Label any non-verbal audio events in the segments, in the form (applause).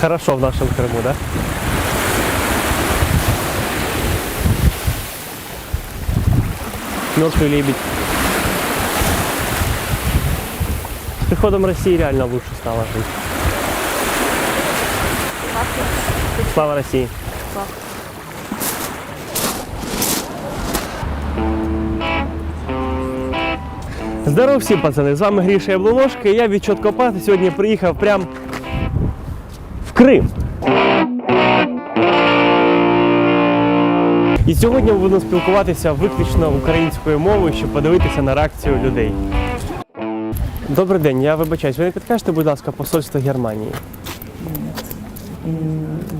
Хорошо в нашем Крыму, да? Мертвый лебедь. С приходом России реально лучше стало жить. Слава России! Здоров всім, пацани! З вами Гріша Яблоножка і я від Чоткопати сьогодні приїхав прям в Крим. І сьогодні ми будемо спілкуватися виключно українською мовою, щоб подивитися на реакцію людей. Добрий день, я вибачаюсь. Ви не підкажете, будь ласка, посольство Германії?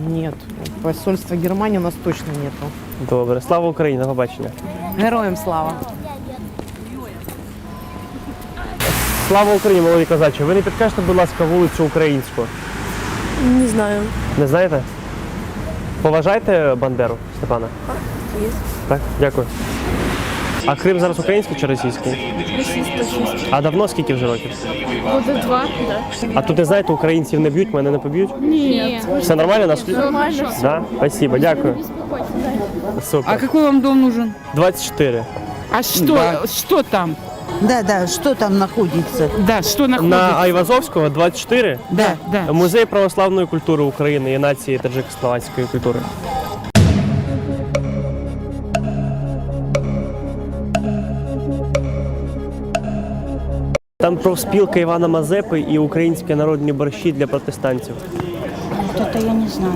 Нет, посольства Германии у нас точно нету. Добре, слава Україні, до побачення. Героям слава. Слава Україні, молоді козачі. Ви не підкажете, будь ласка, вулицю українську? Не знаю. Не знаєте? Поважаєте Бандеру Степана? Є. Так, дякую. А Крим зараз український чи російський? А давно скільки вже років? Года два, да. А тут не знаєте, українців не б'ють, мене не поб'ють? Ні. Все нормально? Нас... Нормально все. Да? Спасибо, дякую. А Супер. какой вам дом нужен? 24. А что, что там? Да, да, что там находится? Да, что находится? На Айвазовського 24. Да, да. Музей православної культури України і нації таджико-словацької культури. Там профспілка Івана Мазепи і українські народні борщі для протестантів. Вот это я не знаю.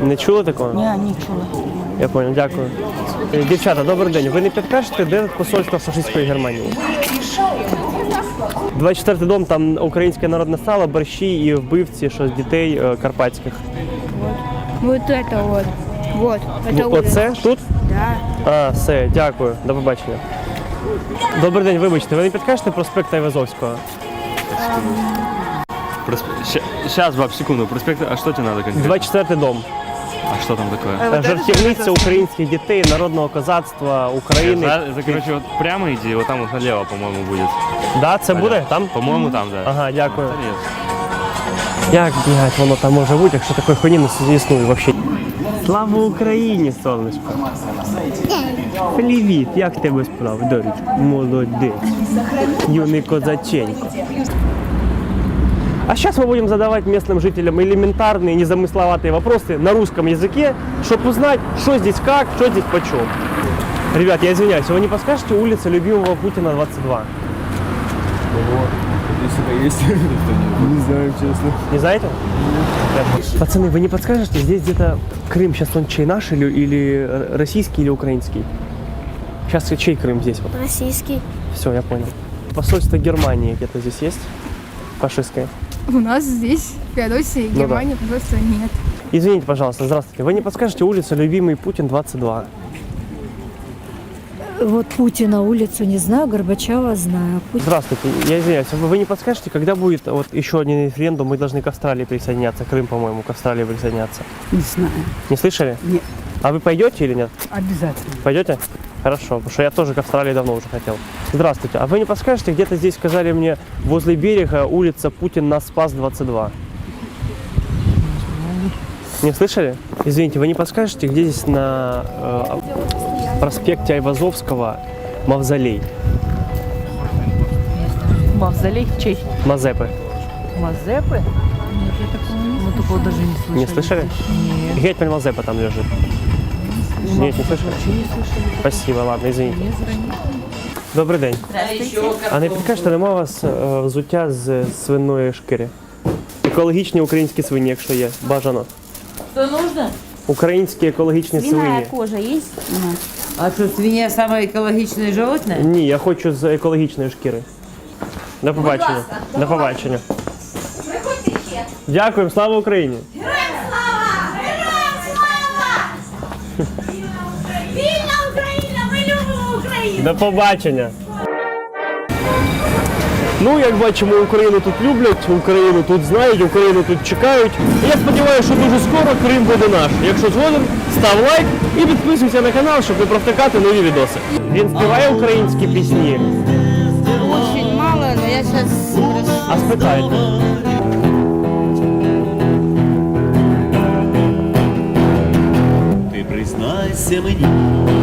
Не чули такого? Я не чула. Я понял, дякую. Дівчата, добрий день. Ви не підкажете, де посольство фашистської Германії? 24 дом, там українське народне сало, борщі і вбивці, що з дітей е, карпатських. Вот это вот. Вот. Это Ну, Оце тут? Да. А, все, дякую. До побачення. Добрий день, вибачте, ви не підкажете проспект Айвазовського? Сейчас, баб, секунду. Проспект, а что тебе надо конкретно? 24 дом. А что там такое? Е, Жартівниця українських дітей, народного козацтва України. За, за, короче, вот прямо иди, вот там вот налево, по-моему, будет. Да, це буде? Там? По-моему, там, да. Ага, дякую. Як, блядь, воно там може бути, якщо такої хуйні не існує взагалі? Слава Україні, сонечко! Привіт, як тебе справи, дорічко? Молодець. Юний козаченько. А сейчас мы будем задавать местным жителям элементарные, незамысловатые вопросы на русском языке, чтобы узнать, что здесь как, что здесь почем. Ребят, я извиняюсь, вы не подскажете улица любимого Путина 22? (laughs) Не знаю, честно. Не знаете? Пацаны, вы не подскажете, здесь где-то Крым сейчас он чей наш или, или российский или украинский? Сейчас чей Крым здесь? Вот. Российский. Все, я понял. Посольство Германии где-то здесь есть? Фашистское. (laughs) У нас здесь, в Феодосии, да. Германии просто нет. Извините, пожалуйста, здравствуйте. Вы не подскажете улицу любимый Путин 22? Вот Путина улицу не знаю, Горбачева знаю. Путин. Здравствуйте, я извиняюсь, вы вы не подскажете, когда будет вот еще один референдум, мы должны к Австралии присоединяться, Крым, по-моему, к Австралии присоединяться. Не знаю. Не слышали? Нет. А вы пойдете или нет? Обязательно. Пойдете? Хорошо, потому что я тоже к Австралии давно уже хотел. Здравствуйте, а вы не подскажете, где-то здесь сказали мне, возле берега улица Путин нас спас 22? Не слышали? Извините, вы не подскажете, где здесь на э, проспекте Айвазовского мавзолей? Мавзолей чей? Мазепы. Мазепы? Мы такого даже не слышали. Не слышали? Нет. Гетман Мазепа там лежит. Нет, не слышали? Спасибо, ладно, извините. Добрий день. А не підкажете, нема у вас е, взуття з свиної шкіри? Екологічні українські свині, якщо є, бажано. Что нужно? Українські екологічні свині. кожа есть? А что, свинья самое экологичное животное? Ні, я хочу з екологічної шкіри. До побачення. До побачення. Дякуємо, слава Україні! Вільна Україна! Ми любимо Україну! До побачення. Ну, як бачимо, Україну тут люблять, Україну тут знають, Україну тут чекають. І я сподіваюся, що дуже скоро Крим буде наш. Якщо згоден, став лайк і підписуйся на канал, щоб не провтикати нові відоси. Він співає українські пісні, Очень мало, но я сейчас... а спитайте. semaninha.